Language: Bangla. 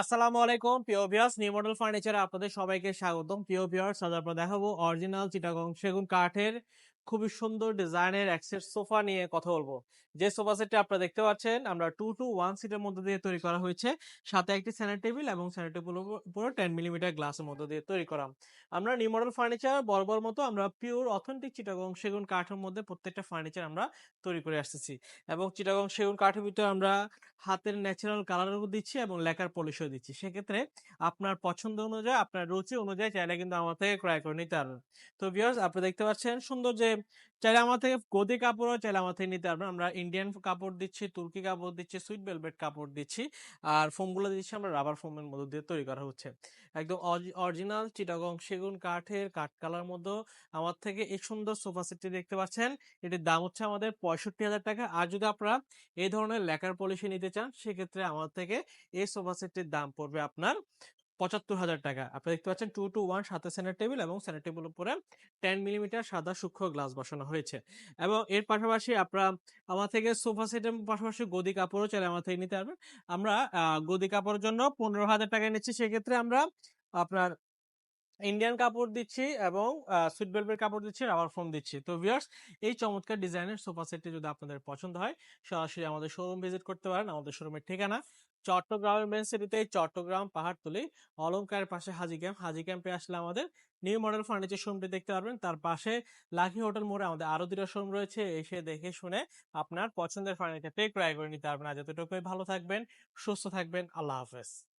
আসসালামু আলাইকুম, প্রিয় ভিউয়ার্স নিউ মডেল ফার্নিচারে আপনাদের সবাইকে স্বাগতম। প্রিয় ভিউয়ার্স আজ আমরা দেখাবো অরিজিনাল চিটাগং সেগুন কাঠের খুবই সুন্দর ডিজাইনের একসেট সোফা নিয়ে কথা বলব। যে সোফা সেটটি আপনারা দেখতে পাচ্ছেন, আমরা টু টু ওয়ান সিটের মধ্যে দিয়ে তৈরি করা হয়েছে। সাথে একটি স্যানিটারি টেবিল এবং স্যানিটারি টেবিলের উপরে টেন মিলিমিটার গ্লাসের মধ্যে দিয়ে তৈরি করা। আমরা নিউ মডেল ফার্নিচার বরাবর মতো আমরা পিওর অথেন্টিক চিটাগং সেগুন কাঠের মধ্যে প্রত্যেকটা ফার্নিচার আমরা তৈরি করে আসতেছি। এবং চিটাগং সেগুন কাঠের ভিতরে আমরা হাতের ন্যাচারাল কালারও দিচ্ছি এবং লেখার পলিশও দিচ্ছি। সেক্ষেত্রে আপনার পছন্দ অনুযায়ী, আপনার রুচি অনুযায়ী চাইলে কিন্তু আমার থেকে ক্রয় করে নিতে পারবেন। তো ভিউয়ার্স আপনি দেখতে পাচ্ছেন সুন্দর যে চাইলে আমার থেকে গদি কাপড়ও চাইলে আমার থেকে নিতে পারবেন। আমরা ইন্ডিয়ান কাপড় দিচ্ছি, তুর্কি কাপড় দিচ্ছি সুইট ভেলভেট কাপড় দিচ্ছি। আর ফোমগুলো দিচ্ছি আমরা রাবার ফোমের মধ্যে দিয়ে তৈরি করা হচ্ছে। একদম অরিজিনাল চিটাগং সেগুন কাঠের কাঠ কালার মধ্যে আমার থেকে এই সুন্দর সোফা সেটটি দেখতে পাচ্ছেন। এটির দাম হচ্ছে আমাদের পঁয়ষট্টি হাজার টাকা। আর যদি আপনারা এই ধরনের লেকার পলিশি নিতে চান, সেক্ষেত্রে আমার থেকে এই সোফা সেটটির দাম পড়বে আপনার পঁচাত্তর হাজার টাকা। আপনি দেখতে পাচ্ছেন টু টু ওয়ান সাথে সেন্টার টেবিল এবং সেন্টার টেবিল উপরে টেন মিলিমিটার সাদা সূক্ষ্ম গ্লাস বসানো হয়েছে। এবং এর পাশাপাশি আপনারা আমার থেকে সোফা সেটের পাশাপাশি গদি কাপড়ও চাইলে আমার থেকে নিতে পারবেন। আমরা গদি কাপড়ের জন্য পনেরো হাজার টাকা নিচ্ছি। সেক্ষেত্রে আমরা আপনার ইন্ডিয়ান কাপড় দিচ্ছি এবং সুইট ভেলভেট কাপড় দিচ্ছি রাবার ফোম দিচ্ছি। তো ভিউয়ার্স এই চমৎকার ডিজাইনের সোফা সেটটি যদি আপনাদের পছন্দ হয়, সরাসরি আমাদের শোরুম ভিজিট করতে পারেন। আমাদের শোরুমের ঠিকানা চট্টগ্রামের মেন সিটিতে চট্টগ্রাম পাহাড়তলি অলঙ্কারের পাশে হাজি ক্যাম্প হাজি ক্যাম্পে আসলে আমাদের নিউ মডেল ফার্নিচার শোরুমটি দেখতে পারবেন। তার পাশে লাকি হোটেল মোড়ে আমাদের আরও দুটো শোরুম রয়েছে। এসে দেখে শুনে আপনার পছন্দের ফার্নিচারটি ক্রয় করে নিতে পারবেন। আজ এতটুকুই। ভালো থাকবেন, সুস্থ থাকবেন। আল্লাহ হাফেজ।